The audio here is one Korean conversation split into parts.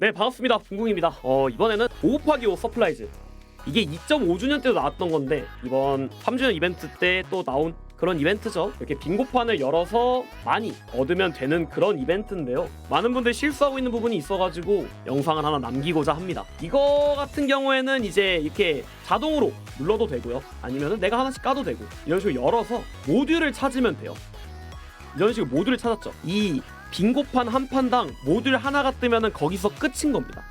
네 반갑습니다. 붕궁입니다. 어 이번에는 5 곱하기 5 서플라이즈. 이게 2.5주년 때도 나왔던 건데 이번 3주년 이벤트 때 또 나온 그런 이벤트죠. 이렇게 빙고판을 열어서 많이 얻으면 되는 그런 이벤트인데요. 많은 분들 실수하고 있는 부분이 있어가지고 영상을 하나 남기고자 합니다. 이거 같은 경우에는 이제 이렇게 자동으로 눌러도 되고요. 아니면 내가 하나씩 까도 되고. 이런 식으로 열어서 모듈을 찾으면 돼요. 이런 식으로 모듈을 찾았죠. 이 빙고판 한 판당 모듈 하나가 뜨면은 거기서 끝인 겁니다.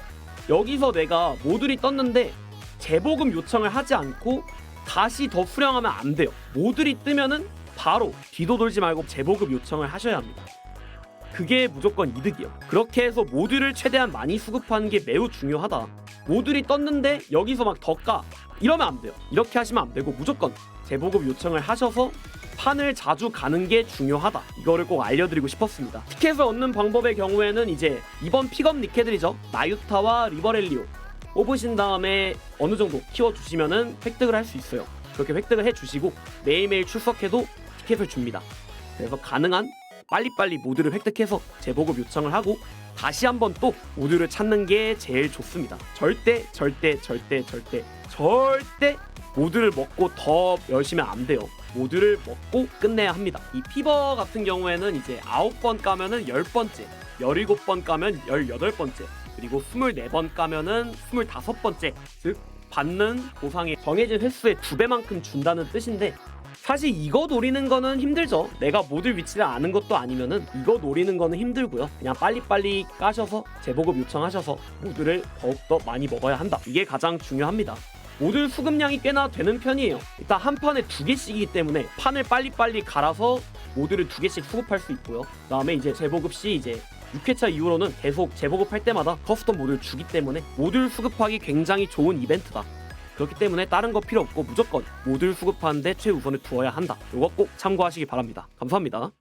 여기서 내가 모듈이 떴는데 재보급 요청을 하지 않고 다시 더 수령하면 안 돼요. 모듈이 뜨면은 바로 뒤도 돌지 말고 재보급 요청을 하셔야 합니다. 그게 무조건 이득이요. 그렇게 해서 모듈을 최대한 많이 수급하는 게 매우 중요하다. 모듈이 떴는데 여기서 막 더 까. 이러면 안 돼요. 이렇게 하시면 안 되고 무조건 재보급 요청을 하셔서 판을 자주 가는 게 중요하다. 이거를 꼭 알려드리고 싶었습니다. 티켓을 얻는 방법의 경우에는 이제 이번 픽업 니케들이죠. 나유타와 리버렐리오 뽑으신 다음에 어느 정도 키워주시면은 획득을 할 수 있어요. 그렇게 획득을 해주시고 매일매일 출석해도 티켓을 줍니다. 그래서 가능한 빨리빨리 모드를 획득해서 재보급 요청을 하고 다시 한번 또 모드를 찾는 게 제일 좋습니다. 절대 절대 절대 절대 절대 모드를 먹고 더 열심히 안 돼요. 모드를 먹고 끝내야 합니다. 이 피버 같은 경우에는 이제 9번 까면은 10번째, 17번 까면 18번째, 그리고 24번 까면은 25번째, 즉 받는 보상의 정해진 횟수의 두 배만큼 준다는 뜻인데 사실 이거 노리는 거는 힘들죠. 내가 모듈 위치를 아는 것도 아니면은 이거 노리는 거는 힘들고요. 그냥 빨리빨리 까셔서 재보급 요청하셔서 모듈을 더욱더 많이 먹어야 한다. 이게 가장 중요합니다. 모듈 수급량이 꽤나 되는 편이에요. 일단 한 판에 두 개씩이기 때문에 판을 빨리빨리 갈아서 모듈을 두 개씩 수급할 수 있고요. 그 다음에 이제 재보급 시 이제 6회차 이후로는 계속 재보급할 때마다 커스텀 모듈 주기 때문에 모듈 수급하기 굉장히 좋은 이벤트다. 그렇기 때문에 다른 거 필요 없고 무조건 모듈 수급하는데 최우선을 두어야 한다. 이거 꼭 참고하시기 바랍니다. 감사합니다.